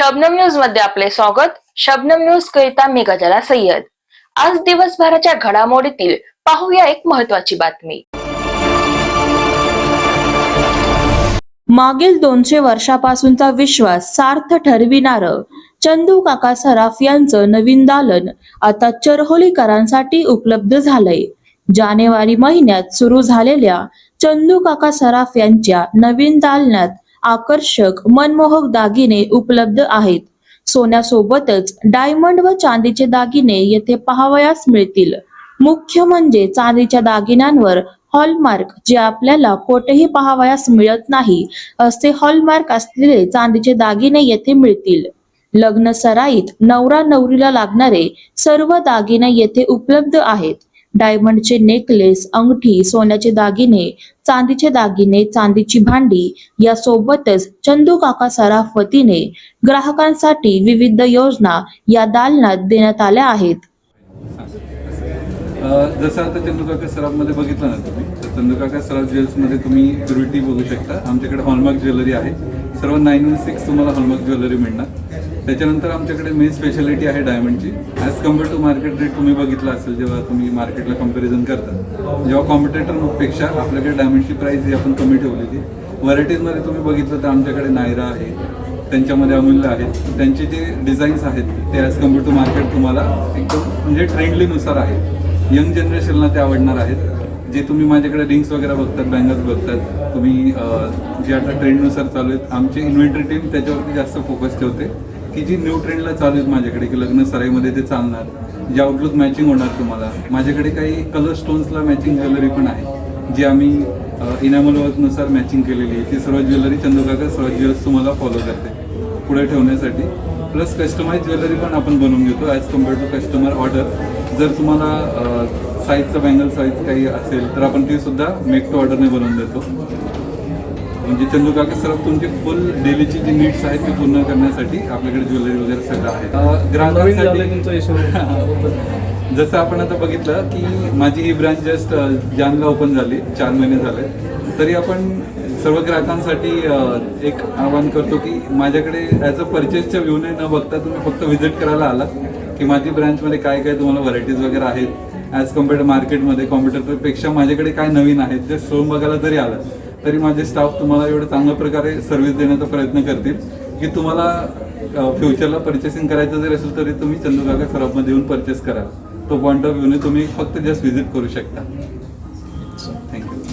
शबनम न्यूजमध्ये आपले स्वागत. शबनम न्यूज करिता मी गजाला सय्यद. आज दिवसभराच्या घडामोडीतील पाहूया एक महत्वाची बातमी. मागील दोनशे वर्षापासूनचा विश्वास सार्थ ठरविणार चंदू काका सराफ यांचं नवीन दालन आता चरहोलीकरांसाठी उपलब्ध झालंय. जानेवारी महिन्यात सुरू झालेल्या चंदू काका सराफ यांच्या नवीन दालनात आकर्षक मनमोहक दागिने उपलब्ध आहेत. सोन्यासोबतच डायमंड व चांदीचे दागिने येथे पाहावयास मिळतील. मुख्य म्हणजे चांदीच्या दागिन्यांवर हॉलमार्क जे आपल्याला कोठेही पाहावयास मिळत नाही असे हॉलमार्क असलेले चांदीचे दागिने येथे मिळतील. लग्न सराईत नवरा नवरीला लागणारे सर्व दागिने येथे उपलब्ध आहेत. डायमंडचे नेकलेस अंगठी सोन्याचे दागिने चांदीचे दागिने चांदीची भांडी या सोबतच चंदू काका सराफ वतीने ग्राहकांसाठी विविध योजना या दालनात देण्यात आल्या आहेत. जसं आता चंदूकाका सराफमध्ये बघितलं ना तुम्ही तर चंदूकाका सराफ ज्वेल्समध्ये तुम्ही प्युरिटी बघू शकता. आमच्याकडे हॉलमार्क ज्वेलरी आहे. सर्व नाईन वन सिक्स तुम्हाला हॉलमार्क ज्वेलरी मिळणार. त्याच्यानंतर आमच्याकडे मेन स्पेशालिटी आहे डायमंडची as compare to market rate तुम्ही बघितलं असेल जेव्हा तुम्ही मार्केटला कंपॅरिझन करता जेव्हा कॉम्पिटेटरपेक्षा आपल्याकडे डायमंडची प्राईस ही आपण कमी ठेवलेली व्हरायटीजमध्ये तुम्ही बघितलं तर आमच्याकडे नायरा आहे त्यांच्यामध्ये अमूल्य आहेत त्यांचे जे डिझाईन्स आहेत ते ॲज कंपेअर टू मार्केट तुम्हाला एकदम म्हणजे ट्रेंडलीनुसार आहे. यंग जनरेशनला ते आवडणार आहेत. जे तुम्ही माझ्याकडे रिंग्स वगैरे बघतात बँगल्स बघतात तुम्ही जे आता ट्रेंडनुसार चालू आहेत आमची इन्व्हेंटरी टीम त्याच्यावरती जास्त फोकस ठेवते. की जी न्यू ट्रेंडला चालू आहेत माझ्याकडे की लग्न सराईमध्ये ते चालणार जे आउटलुक मॅचिंग होणार तुम्हाला. माझ्याकडे काही कलर स्टोन्सला मॅचिंग ज्वेलरी पण आहे. जी आम्ही इनॅमल वर्कनुसार मॅचिंग केलेली आहे. ती सर्व ज्वेलरी चंदूकाका सर्व ज्वेलर्स तुम्हाला फॉलो करते. पुढे ठेवण्यासाठी. प्लस कस्टमाइज ज्वेलरी पण आपण बनवून घेतो as compare to customer order जर तुम्हाला साईजचं बँगल साईज काही असेल तर आपण ती सुद्धा मेक टू ऑर्डरने बनवून देतो. म्हणजे चंदूकाका सरफ तुमची फुल डेलीची जी नीड्स आहेत ती पूर्ण करण्यासाठी आपल्याकडे ज्वेलरी वगैरे सगळं आहे. ग्राहकांसाठी जसं आपण आता बघितलं की माझी ही ब्रांच जस्ट जानला ओपन झाली चार महिने झाले. तरी आपण सर्व ग्राहकांसाठी एक आवाहन करतो की माझ्याकडे ॲज अ परचेसच्या व्ह्यूने न बघता तुम्ही फक्त व्हिजिट करायला आला की माझी ब्रँचमध्ये काय काय तुम्हाला व्हरायटीज वगैरे आहेत. ॲज कम्पेअर्ड मार्केटमध्ये कॉम्प्युटरपेक्षा माझ्याकडे काय नवीन आहेत ते शोरूम बघायला जरी आलं. तरी माझे स्टाफ तुम्हाला एवढं चांगल्या प्रकारे सर्व्हिस देण्याचा प्रयत्न करतील की तुम्हाला फ्युचरला परचेसिंग करायचं जरी असेल तरी तुम्ही चंदूकाका सराफमध्ये येऊन परचेस कराल तो पॉईंट ऑफ व्ह्यूने तुम्ही फक्त जस्ट व्हिजिट करू शकता. थँक्यू